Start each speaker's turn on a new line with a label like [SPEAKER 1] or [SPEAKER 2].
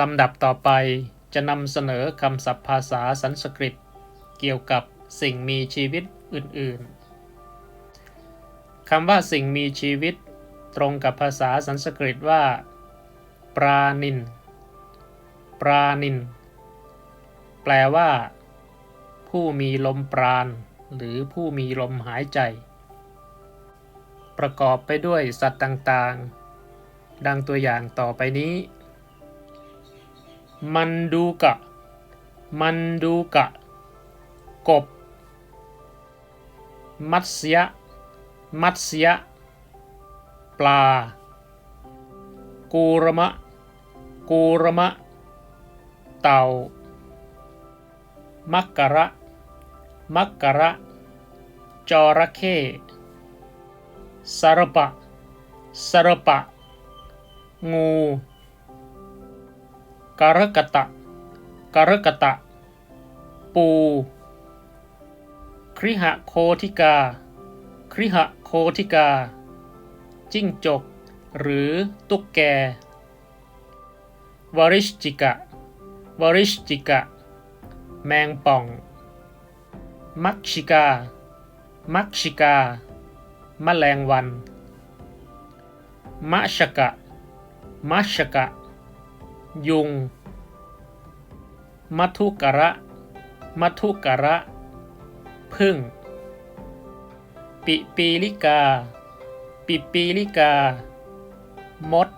[SPEAKER 1] ลำดับต่อไปจะนำเสนอคำศัพท์ภาษาสันสกฤต เกี่ยวกับสิ่งมีชีวิตอื่น ๆ คำว่าสิ่งมีชีวิต ตรงกับภาษาสันสกฤตว่า ปรานิน ปรานิน แปลว่า ผู้มีลมปราณ หรือผู้มีลมหายใจ ประกอบไปด้วยสัตว์ต่าง ๆ ดังตัวอย่างต่อไปนี้ มันดูกะ มันดูกะ กบ มัตสยะ มัตสยะ ปลา กูรมะ กูรมะ เต่า มักกะระ มักกะระ จระเข้สารปะสารปะ งู กรกตะกรกตะ ปู คริหะโคทิกา คริหะโคทิกา จิ้งจก หรือตุ๊กแก วริชจิกะ วริชจิกะ แมงป่อง มักชิกา มักชิกา แมลงวันมะชกะมะชกะ ยุง มัทุกะระ มัทุกะระ พึ่ง ปิปีลิกา ปิปีลิกา มด